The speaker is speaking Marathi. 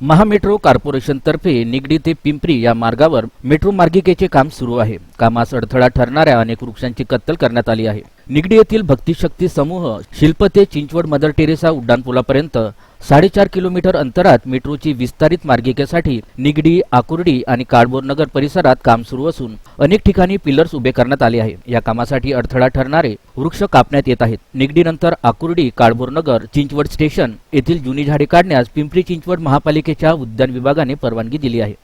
महामेट्रो कॉर्पोरेशनतर्फे निगडी ते पिंपरी या मार्गावर मेट्रो मार्गिकेचे काम सुरू आहे. कामास अडथळा ठरणाऱ्या अनेक वृक्षांची कत्तल करण्यात आली आहे. निगडी येथील भक्तिशक्ती समूह शिल्प ते चिंचवड मदर टेरेसा उड्डाणपुलापर्यंत साडेचार किलोमीटर अंतरात मेट्रोची विस्तारित मार्गिकेसाठी निगडी आकुर्डी आणि काळबोर नगर परिसरात काम सुरू असून अनेक ठिकाणी पिलर्स उभे करण्यात आले आहे या कामासाठी अडथळा ठरणारे वृक्ष कापण्यात येत आहेत. निगडीनंतर आकुर्डी काळबोर नगर चिंचवड स्टेशन येथील जुनी झाडे काढण्यास पिंपरी चिंचवड महापालिकेच्या उद्यान विभागाने परवानगी दिली आहे.